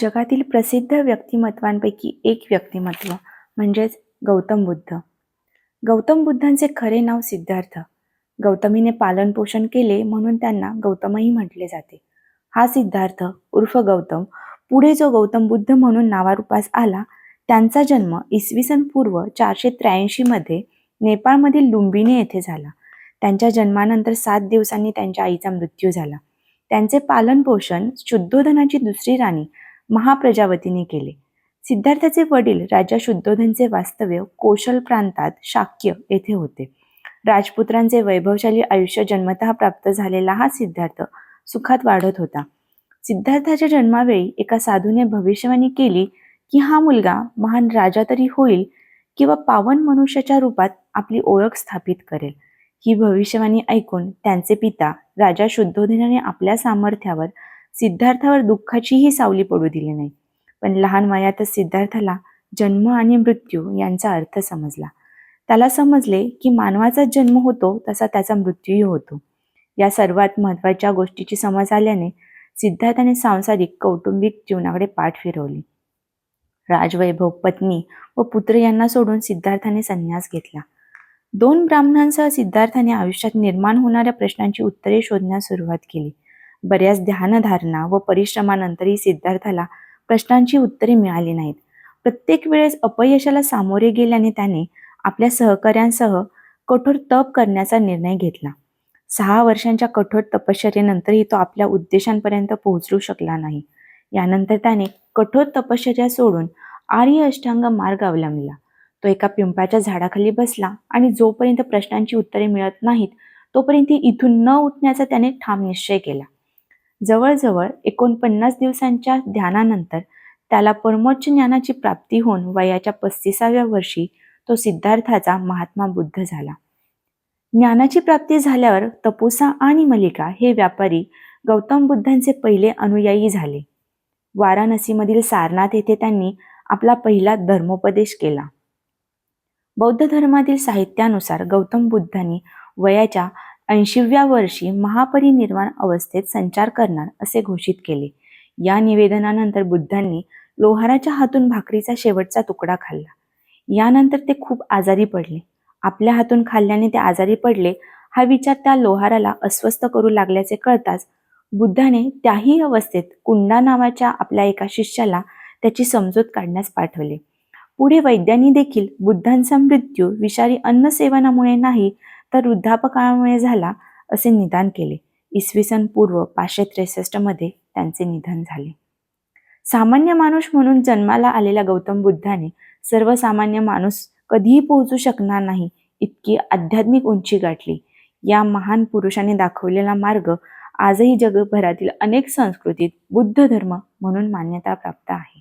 जगातील प्रसिद्ध व्यक्तिमत्वांपैकी एक व्यक्तिमत्व म्हणजेच गौतम बुद्ध. गौतम बुद्धांचे खरे नाव सिद्धार्थ. गौतमीने पालनपोषण केले म्हणून त्यांना गौतमही म्हटले जाते. हा सिद्धार्थ उर्फ गौतम पुढे जो गौतम बुद्ध म्हणून नावारूपास आला त्यांचा जन्म इसवी सन पूर्व चारशे त्र्याऐंशीमध्ये नेपाळमधील लुंबिनी येथे झाला. त्यांच्या जन्मानंतर सात दिवसांनी त्यांच्या आईचा मृत्यू झाला. त्यांचे पालनपोषण शुद्धोधनाची दुसरी राणी महाप्रजावतीने केले. सिद्धार्थाचे वडील राजा शुद्धोधनचे वास्तव्य कोशल प्रांतात शाक्य येथे होते. राजपुत्रांचे वैभवशाली आयुष्य जन्मतः प्राप्त झालेला हा सिद्धार्थ सुखात वाढत होता. सिद्धार्थाच्या जन्मावेळी एका साधूने भविष्यवाणी केली की हा मुलगा महान राजा तरी होईल किंवा पावन मनुष्याच्या रूपात आपली ओळख स्थापित करेल. ही भविष्यवाणी ऐकून त्यांचे पिता राजा शुद्धोधनाने आपल्या सामर्थ्यावर सिद्धार्थावर दुःखाचीही सावली पडू दिली नाही. पण लहान वयातच सिद्धार्थाला जन्म आणि मृत्यू यांचा अर्थ समजला. त्याला समजले की मानवाचा जन्म होतो तसा त्याचा मृत्यूही होतो. या सर्वात महत्त्वाच्या गोष्टीची समज आल्याने सिद्धार्थाने सांसारिक कौटुंबिक जीवनाकडे पाठ फिरवली. राजवैभव पत्नी व पुत्र यांना सोडून सिद्धार्थाने संन्यास घेतला. दोन ब्राह्मणांसह सिद्धार्थाने आयुष्यात निर्माण होणाऱ्या प्रश्नांची उत्तरे शोधण्यास सुरुवात केली. बऱ्याच ध्यानधारणा व परिश्रमानंतरही सिद्धार्थाला प्रश्नांची उत्तरे मिळाली नाहीत. प्रत्येक वेळेस अपयशाला सामोरे गेल्याने त्याने आपल्या सहकाऱ्यांसह कठोर तप करण्याचा निर्णय घेतला. सहा वर्षांच्या कठोर तपश्चर्येनंतरही तो आपल्या उद्देशांपर्यंत पोहोचू शकला नाही. यानंतर त्याने कठोर तपश्चर्या सोडून आर्य अष्टांग मार्ग अवलंबला. तो एका पिंपळाच्या झाडाखाली बसला आणि जोपर्यंत प्रश्नांची उत्तरे मिळत नाहीत तोपर्यंत इथून न उठण्याचा त्याने ठाम निश्चय केला. जवळजवळ एकोणपन्नास दिवसांच्या ध्यानानंतर त्याला परमोच्च ज्ञानाची प्राप्ती होऊन वयाच्या पस्तीसाव्या वर्षी तो सिद्धार्थाचा महात्मा बुद्ध झाला. ज्ञानाची प्राप्ती झाल्यावर तपुसा आणि मलिका हे व्यापारी गौतम बुद्धांचे पहिले अनुयायी झाले. वाराणसीमधील सारनाथ येथे त्यांनी आपला पहिला धर्मोपदेश केला. बौद्ध धर्मातील साहित्यानुसार गौतम बुद्धांनी वयाच्या ऐंशीव्या वर्षी महापरिनिर्वाण अवस्थेत संचार करणार असे घोषित केले. या निवेदनानंतर बुद्धांनी लोहाराच्या हातून भाकरीचा शेवटचा तुकडा खाल्ला. यानंतर ते खूप आजारी पडले. आपल्या हातून खाल्ल्याने ते आजारी पडले हा विचार त्या लोहाराला अस्वस्थ करू लागल्याचे कळताच बुद्धाने त्याही अवस्थेत कुंडा नावाच्या आपल्या एका शिष्याला त्याची समजूत काढण्यास पाठवले. पुढे वैद्यांनी देखील बुद्धांचा मृत्यू विषारी अन्न सेवनामुळे नाही तर वृद्धापकाळामुळे झाला असे निदान केले. इसवी सन पूर्व पाचशे त्रेसष्टमध्ये त्यांचे निधन झाले. सामान्य माणूस म्हणून जन्माला आलेल्या गौतम बुद्धाने सर्वसामान्य माणूस कधीही पोहोचू शकणार नाही इतकी आध्यात्मिक उंची गाठली. या महान पुरुषाने दाखवलेला मार्ग आजही जगभरातील अनेक संस्कृतीत बुद्ध धर्म म्हणून मान्यता प्राप्त आहे.